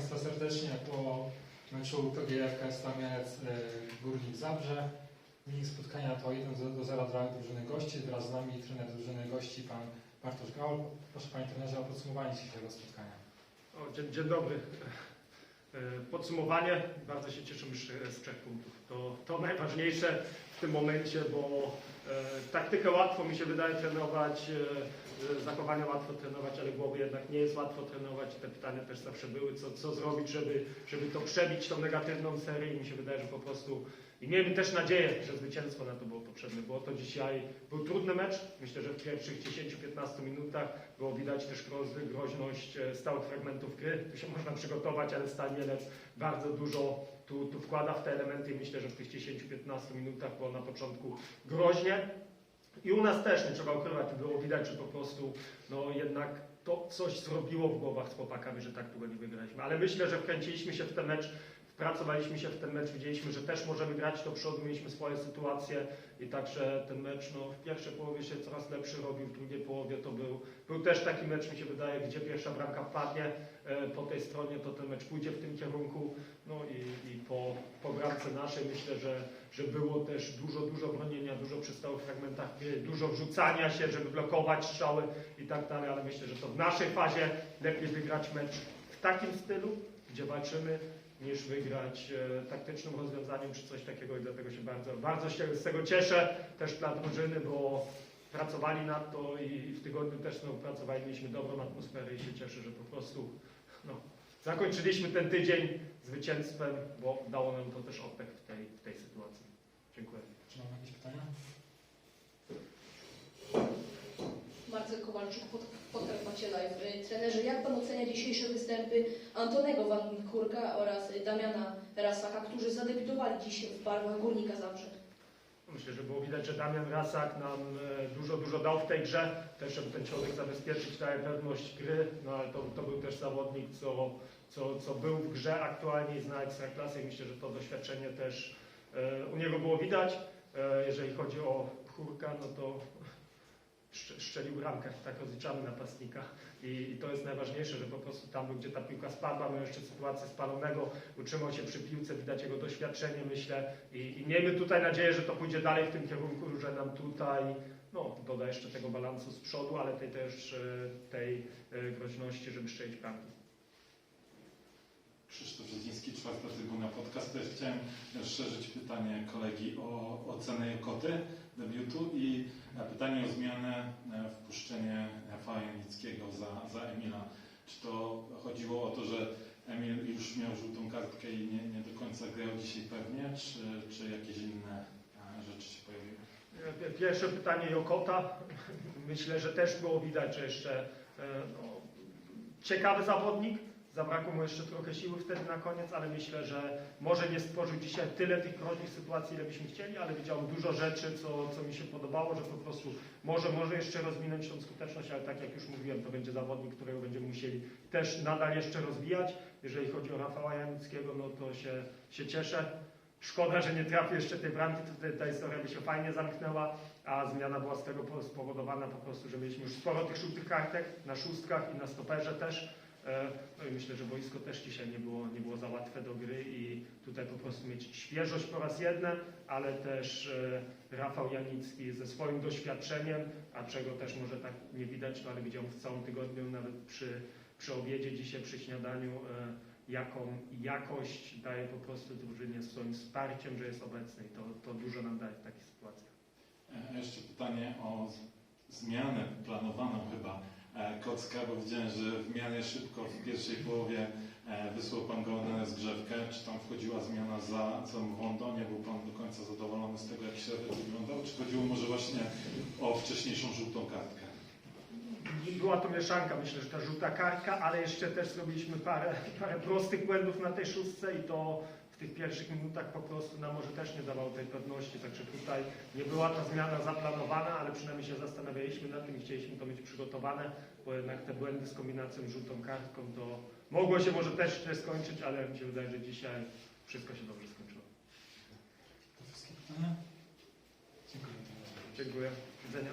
Państwa serdecznie po meczu PGFK Stamiec e, Górnik Zabrze. Wynik spotkania to 1 do- do 0 dla drużyny gości. Wraz z nami trener drużyny gości, pan Bartosz Gaul. Proszę Panie Trenerze o podsumowanie dzisiejszego spotkania. O, dzień, dzień dobry. E, Podsumowanie. Bardzo się cieszymy z, trzech punktów. To, to najważniejsze w tym momencie, bo taktykę łatwo mi się wydaje trenować, e, e, zachowania łatwo trenować, ale głowy jednak nie jest łatwo trenować. Te pytania też zawsze były, co, co zrobić, żeby, żeby to przebić, tą negatywną serię i mi się wydaje, że po prostu i miejmy też nadzieję, że zwycięstwo na to było potrzebne. Było to dzisiaj, był trudny mecz. Myślę, że w pierwszych 10-15 minutach było widać też groźność e, stałych fragmentów gry. Tu się można przygotować, ale Stal Mielec bardzo dużo tu, tu wkłada w te elementy myślę, że w tych 10-15 minutach było na początku groźnie. I u nas też, nie trzeba ukrywać, było widać, że po prostu no jednak to coś zrobiło w głowach z chłopakami, że tak długo nie wygraliśmy. Ale myślę, że wkręciliśmy się w ten mecz, wpracowaliśmy się w ten mecz, widzieliśmy, że też możemy grać do przodu, mieliśmy swoje sytuacje i także ten mecz no, w pierwszej połowie się coraz lepszy robił, w drugiej połowie to był, był też taki mecz, mi się wydaje, gdzie pierwsza bramka wpadnie e, po tej stronie, to ten mecz pójdzie w tym kierunku. No i, i po, po bramce naszej myślę, że, że było też dużo, dużo bronienia, dużo przy stałych fragmentach gry, dużo wrzucania się, żeby blokować strzały i tak dalej, ale myślę, że to w naszej fazie lepiej wygrać mecz w takim stylu, gdzie walczymy, niż wygrać e, taktycznym rozwiązaniem czy coś takiego i dlatego się bardzo, bardzo się z tego cieszę też dla drużyny, bo pracowali nad to i w tygodniu też znowu pracowali, mieliśmy dobrą atmosferę i się cieszę, że po prostu no, zakończyliśmy ten tydzień zwycięstwem, bo dało nam to też oddech w tej, w tej sytuacji. Dziękuję. Czy mamy jakieś pytania? Marcel Kowalczuk, pod, Trenerze, jak Pan ocenia dzisiejsze występy Antonego Van Kurka oraz Damiana Rasaka, którzy zadebiutowali dziś w barwach Górnika Zabrze? Myślę, że było widać, że Damian Rasak nam e, dużo, dużo dał w tej grze, też żeby ten człowiek zabezpieczyć, daje pewność gry, no ale to, to był też zawodnik, co, co, co był w grze aktualnie i zna Ekstraklasy i myślę, że to doświadczenie też e, u niego było widać. E, jeżeli chodzi o Chórka, no to szczelił bramkę, tak rozliczamy napastnika. I, to jest najważniejsze, że po prostu tam, gdzie ta piłka spadła, miał jeszcze sytuację spalonego, utrzymał się przy piłce, widać jego doświadczenie, myślę, i, I miejmy tutaj nadzieję, że to pójdzie dalej w tym kierunku, że nam tutaj no, doda jeszcze tego balansu z przodu, ale tej też e, tej e, groźności, żeby strzelić bramki. Krzysztof Rzedziński, czwarta trybuna podcast. Też chciałem rozszerzyć pytanie kolegi o ocenę Jokoty debiutu i e, pytanie o zmianę, e, wpuszczenie Rafała za, za Emila. Czy to chodziło o to, że Emil już miał żółtą kartkę i nie, nie do końca grał dzisiaj pewnie, czy, czy jakieś inne e, rzeczy się pojawiły? Pierwsze pytanie Jokota. Myślę, że też było widać, że jeszcze no, ciekawy zawodnik. Zabrakło mu jeszcze trochę siły wtedy na koniec, ale myślę, że może nie stworzył dzisiaj tyle tych groźnych sytuacji, ile byśmy chcieli, ale widziałem dużo rzeczy, co, co mi się podobało, że po prostu może, może jeszcze rozwinąć tą skuteczność, ale tak jak już mówiłem, to będzie zawodnik, którego będziemy musieli też nadal jeszcze rozwijać. Jeżeli chodzi o Rafała Janickiego, no to się, się cieszę. Szkoda, że nie trafił jeszcze tej bramki, to ta, historia by się fajnie zamknęła, a zmiana była z tego po- spowodowana po prostu, że mieliśmy już sporo tych żółtych kartek na szóstkach i na stoperze też. E, No i myślę, że boisko też dzisiaj nie było, nie było za łatwe do gry i tutaj po prostu mieć świeżość po raz jeden, ale też e, Rafał Janicki ze swoim doświadczeniem, a czego też może tak nie widać, no ale widziałem w całym tygodniu, nawet przy, przy obiedzie dzisiaj, przy śniadaniu, e, jaką jakość daje po prostu drużynie swoim wsparciem, że jest obecny i to, to dużo nam daje w takich sytuacjach. Jeszcze pytanie o zmianę planowaną chyba Kocka, bo widziałem, że w miarę szybko w pierwszej połowie e, wysłał Pan go na zgrzewkę. Czy tam wchodziła zmiana za, za Mwondo? Nie był Pan do końca zadowolony z tego, jak środek wyglądał? Czy chodziło może właśnie o wcześniejszą żółtą kartkę? Była to mieszanka, myślę, że ta żółta kartka, ale jeszcze też zrobiliśmy parę, parę prostych błędów na tej szóstce i to tych pierwszych minutach po prostu nam może też nie dawało tej pewności, także tutaj nie była ta zmiana zaplanowana, ale przynajmniej się zastanawialiśmy nad tym i chcieliśmy to mieć przygotowane, bo jednak te błędy z kombinacją żółtą kartką to mogło się może też źle skończyć, ale mi się wydaje, że dzisiaj wszystko się dobrze skończyło. To wszystkie pytania? Dziękuję. Dziękuję. Do widzenia.